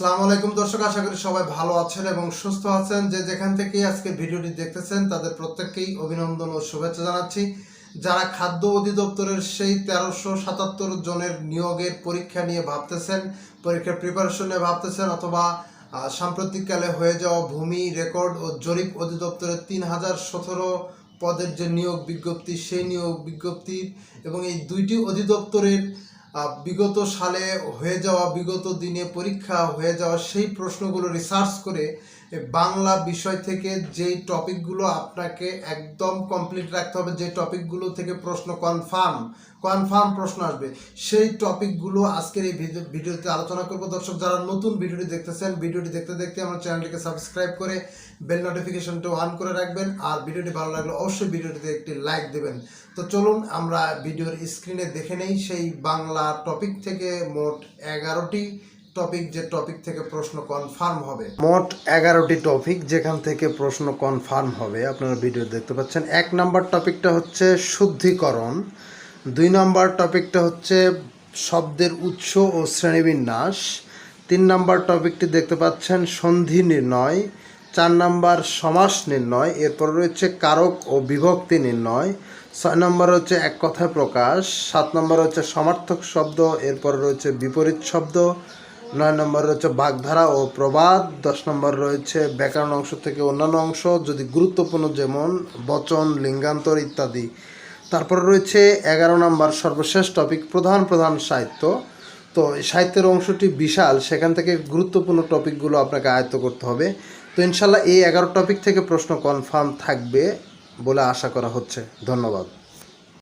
আসসালামু আলাইকুম দর্শক, আশা করি সবাই ভালো আছেন এবং সুস্থ আছেন। যে যেখান থেকে আজকে ভিডিওটি দেখতেছেন, তাদের প্রত্যেককেই অভিনন্দন ও শুভেচ্ছা জানাচ্ছি। যারা খাদ্য অধিদপ্তরের সেই তেরোশো সাতাত্তর জনের নিয়োগের পরীক্ষা নিয়ে ভাবতেছেন, পরীক্ষার প্রিপারেশন নিয়ে ভাবতেছেন, অথবা সাম্প্রতিককালে হয়ে যাওয়া ভূমি রেকর্ড ও জরিপ অধিদপ্তরের তিন হাজার সতেরো পদের যে নিয়োগ বিজ্ঞপ্তি, সেই নিয়োগ বিজ্ঞপ্তির এবং এই দুইটি অধিদপ্তরের বিগত সালে হয়ে যাওয়া, বিগত দিনে পরীক্ষা হয়ে যাওয়া সেই প্রশ্নগুলো রিসার্চ করে বাংলা বিষয় থেকে যেই টপিকগুলো আপনাকে একদম কমপ্লিট রাখতে হবে, যে টপিকগুলো থেকে প্রশ্ন কনফার্ম কনফার্ম প্রশ্ন আসবে, সেই টপিকগুলো আজকের এই ভিডিও- ভিডিওতে আলোচনা করব। দর্শক, যারা নতুন ভিডিওটি দেখতেছেন, ভিডিওটি দেখতে দেখতে আমার চ্যানেলটিকে সাবস্ক্রাইব করে বেল নোটিফিকেশনটা অন করে রাখবেন আর ভিডিওটি ভালো লাগলে অবশ্যই ভিডিওটিতে একটি লাইক দেবেন। তো চলুন আমরা ভিডিওর স্ক্রিনে দেখে নেই, সেই বাংলা টপিক থেকে মোট এগারোটি টপিক যে টপিক থেকে প্রশ্ন কনফার্ম হবে। মোট এগারোটি টপিক যেখান থেকে প্রশ্ন কনফার্ম হবে, আপনারা ভিডিও দেখতে পাচ্ছেন। এক নাম্বার টপিকটা হচ্ছে শুদ্ধিকরণ, দুই নম্বর টপিকটা হচ্ছে শব্দের উৎস ও শ্রেণীবিন্যাস, তিন নম্বর টপিকটি দেখতে পাচ্ছেন সন্ধি নির্ণয় চার নাম্বার সমাস নির্ণয়, এরপর রয়েছে কারক ও বিভক্তি নির্ণয়। ছয় নম্বর হচ্ছে এক কথায় প্রকাশ, সাত নম্বর হচ্ছে সমার্থক শব্দ, এরপর রয়েছে বিপরীত শব্দ। নয় নম্বর রয়েছে বাগধারা ও প্রবাদ, দশ নম্বর রয়েছে ব্যাকরণ অংশ থেকে অন্যান্য অংশ, যদি গুরুত্বপূর্ণ যেমন বচন, লিঙ্গান্তর ইত্যাদি। তারপর রয়েছে এগারো নম্বর সর্বশেষ টপিক প্রধান প্রধান সাহিত্য। তো সাহিত্যের অংশটি বিশাল, সেখান থেকে গুরুত্বপূর্ণ টপিকগুলো আপনাকে আয়ত্ত করতে হবে। তো ইনশাল্লাহ এই এগারো টপিক থেকে প্রশ্ন কনফার্ম থাকবে বলে আশা করা হচ্ছে। ধন্যবাদ।